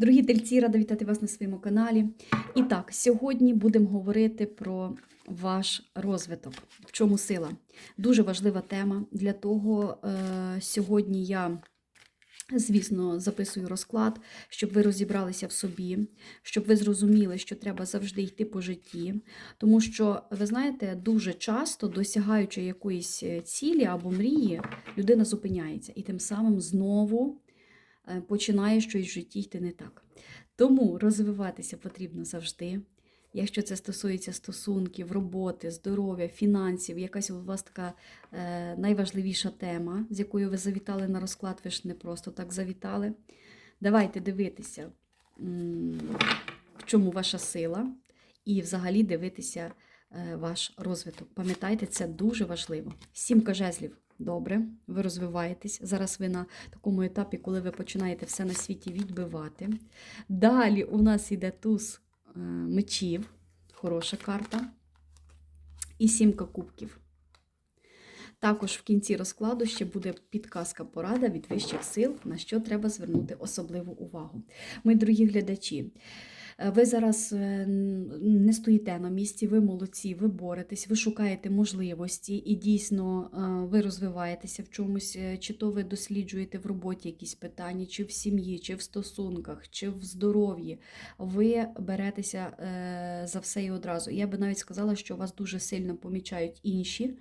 Дорогі тельці, рада вітати вас на своєму каналі. І так, сьогодні будемо говорити про ваш розвиток. В чому сила? Дуже важлива тема. Для того е, сьогодні я, звісно, записую розклад, щоб ви розібралися в собі, щоб ви зрозуміли, що треба завжди йти по житті. Тому що, ви знаєте, дуже часто, досягаючи якоїсь е, цілі або мрії, людина зупиняється і тим самим знову починає щось в житті йти не так. Тому розвиватися потрібно завжди. Якщо це стосується стосунків, роботи, здоров'я, фінансів, якась у вас така е, найважливіша тема, з якою ви завітали на розклад, ви ж не просто так завітали. Давайте дивитися, в чому ваша сила, і взагалі дивитися е, ваш розвиток. Пам'ятайте, це дуже важливо. Сімка жезлів. Добре, ви розвиваєтесь. Зараз ви на такому етапі, коли ви починаєте все на світі відбивати. Далі у нас йде туз е, мечів, хороша карта. І сімка кубків. Також в кінці розкладу ще буде підказка порада від вищих сил, на що треба звернути особливу увагу. Мої дорогі глядачі, ви зараз е, не стоїте на місці, ви молодці, ви боретесь, ви шукаєте можливості і дійсно е, ви розвиваєтеся в чомусь, е, чи то ви досліджуєте в роботі якісь питання, чи в сім'ї, чи в стосунках, чи в здоров'ї. Ви беретеся е, за все і одразу. Я би навіть сказала, що вас дуже сильно помічають інші.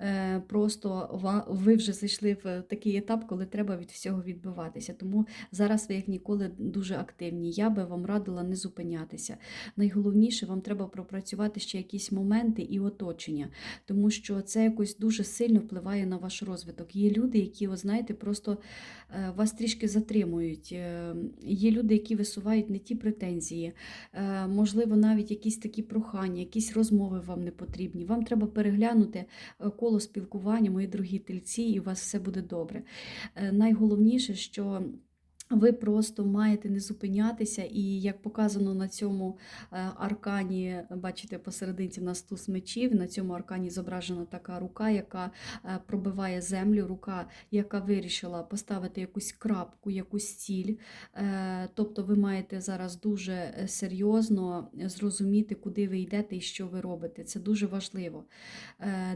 Е, Просто ви вже зайшли в такий етап, коли треба від всього відбиватися. Тому зараз ви, як ніколи, дуже активні. Я би вам радила не зупинятися. Найголовніше, вам треба пропрацювати ще якісь моменти і оточення, тому що це якось дуже сильно впливає на ваш розвиток. Є люди, які, ви знаєте, просто е, вас трішки затримують. Е, Є люди, які висувають не ті претензії, можливо, навіть якісь такі прохання, якісь розмови вам не потрібні. Вам треба переглянути коло спілкування, мої дорогі тельці, і у вас все буде добре. Е, Найголовніше, що ви просто маєте не зупинятися, і як показано на цьому е, аркані, бачите, посерединці в нас туз мечів, на цьому аркані зображена така рука, яка е, пробиває землю, рука, яка вирішила поставити якусь крапку, якусь ціль. Е, Тобто ви маєте зараз дуже серйозно зрозуміти, куди ви йдете і що ви робите. Це дуже важливо.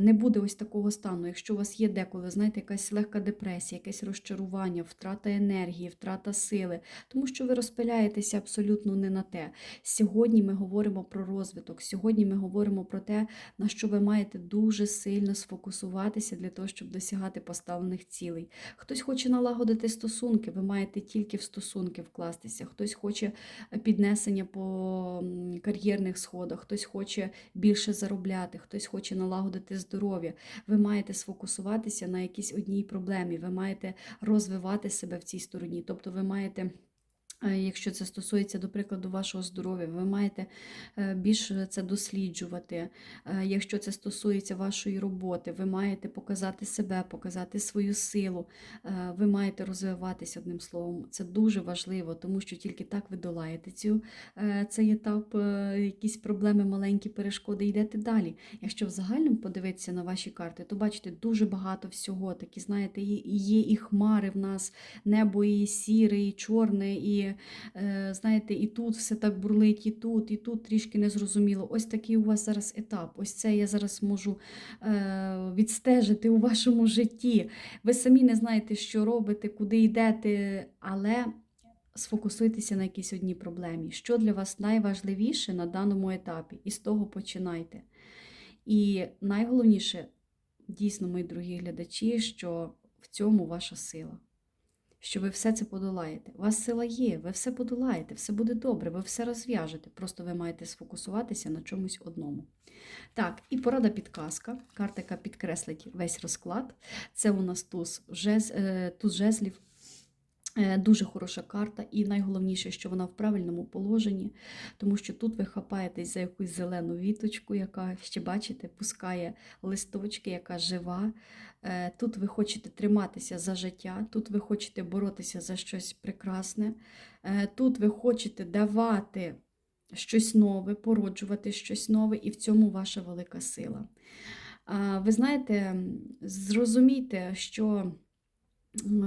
Не буде ось такого стану. Якщо у вас є деколи, знаєте, якась легка депресія, якесь розчарування, втрата енергії, втрата сили, тому що ви розпиляєтеся абсолютно не на те. Сьогодні ми говоримо про розвиток, сьогодні ми говоримо про те, на що ви маєте дуже сильно сфокусуватися для того, щоб досягати поставлених цілей. Хтось хоче налагодити стосунки, ви маєте тільки в стосунки вкластися. Хтось хоче піднесення по кар'єрних сходах, хтось хоче більше заробляти, хтось хоче налагодити здоров'я. Ви маєте сфокусуватися на якійсь одній проблемі, ви маєте розвивати себе в цій стороні. Тобто ви маєте. Е, Якщо це стосується, до прикладу, вашого здоров'я, ви маєте е, більше це досліджувати. Е, Якщо це стосується вашої роботи, ви маєте показати себе, показати свою силу, ви маєте розвиватися одним словом. Це дуже важливо, тому що тільки так ви долаєте цю, цей етап, якісь проблеми, маленькі перешкоди, йдете далі. Якщо в загальному подивитися на ваші карти, то бачите дуже багато всього. Такі, знаєте, є і хмари в нас, небо і сіре, і чорне, і е, знаєте, і тут все так бурлить, і тут, і тут трішки незрозуміло. Ось такий у вас зараз етап. Ось це я зараз можу е, відстежити у вашому житті. Ви самі не знаєте, що робите, куди йдете, але сфокусуйтеся на якійсь одній проблемі. Що для вас найважливіше на даному етапі? І з того починайте. І найголовніше, дійсно, мої дорогі глядачі, що в цьому ваша сила. Що ви все це подолаєте. У вас сила є, ви все подолаєте, все буде добре, ви все розв'яжете. Просто ви маєте сфокусуватися на чомусь одному. Так, і порада підказка. Карта, яка підкреслить весь розклад. Це у нас туз, жез, е, туз жезлів. Е, Дуже хороша карта, і найголовніше, що вона в правильному положенні, тому що тут ви хапаєтесь за якусь зелену віточку, яка ще бачите, пускає листочки, яка жива. Е, Тут ви хочете триматися за життя, тут ви хочете боротися за щось прекрасне, Е, тут ви хочете давати щось нове, породжувати щось нове, і в цьому ваша велика сила. Ви знаєте, зрозумійте, що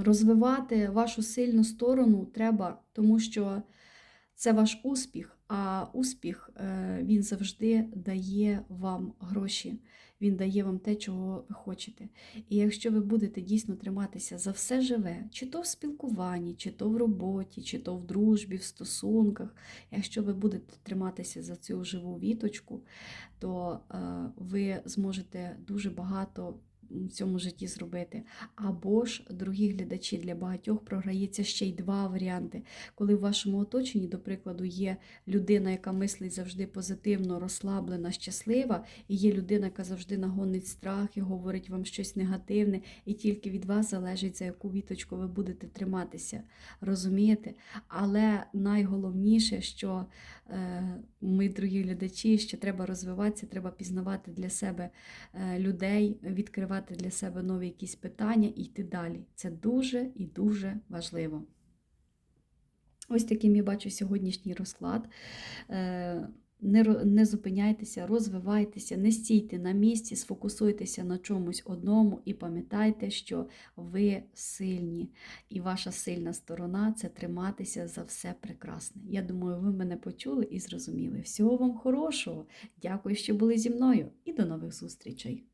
розвивати вашу сильну сторону треба, тому що це ваш успіх, а успіх е, він завжди дає вам гроші, він дає вам те, чого ви хочете. І якщо ви будете дійсно триматися за все живе, чи то в спілкуванні, чи то в роботі, чи то в дружбі, в стосунках, якщо ви будете триматися за цю живу віточку, то е, ви зможете дуже багато в цьому житті зробити. Або ж, дорогі глядачі, для багатьох програється ще й два варіанти. Коли в вашому оточенні, до прикладу, є людина, яка мислить завжди позитивно, розслаблена, щаслива, і є людина, яка завжди нагонить страх і говорить вам щось негативне, і тільки від вас залежить, за яку віточку ви будете триматися. Розумієте? Але найголовніше, що е, ми, дорогі глядачі, що треба розвиватися, треба пізнавати для себе е, людей, відкривати для себе нові якісь питання і йти далі. Це дуже і дуже важливо. Ось таким я бачу сьогоднішній розклад. Не, не зупиняйтеся, розвивайтеся, не стійте на місці, сфокусуйтеся на чомусь одному і пам'ятайте, що ви сильні. І ваша сильна сторона це триматися за все прекрасне. Я думаю, ви мене почули і зрозуміли. Всього вам хорошого. Дякую, що були зі мною, і до нових зустрічей!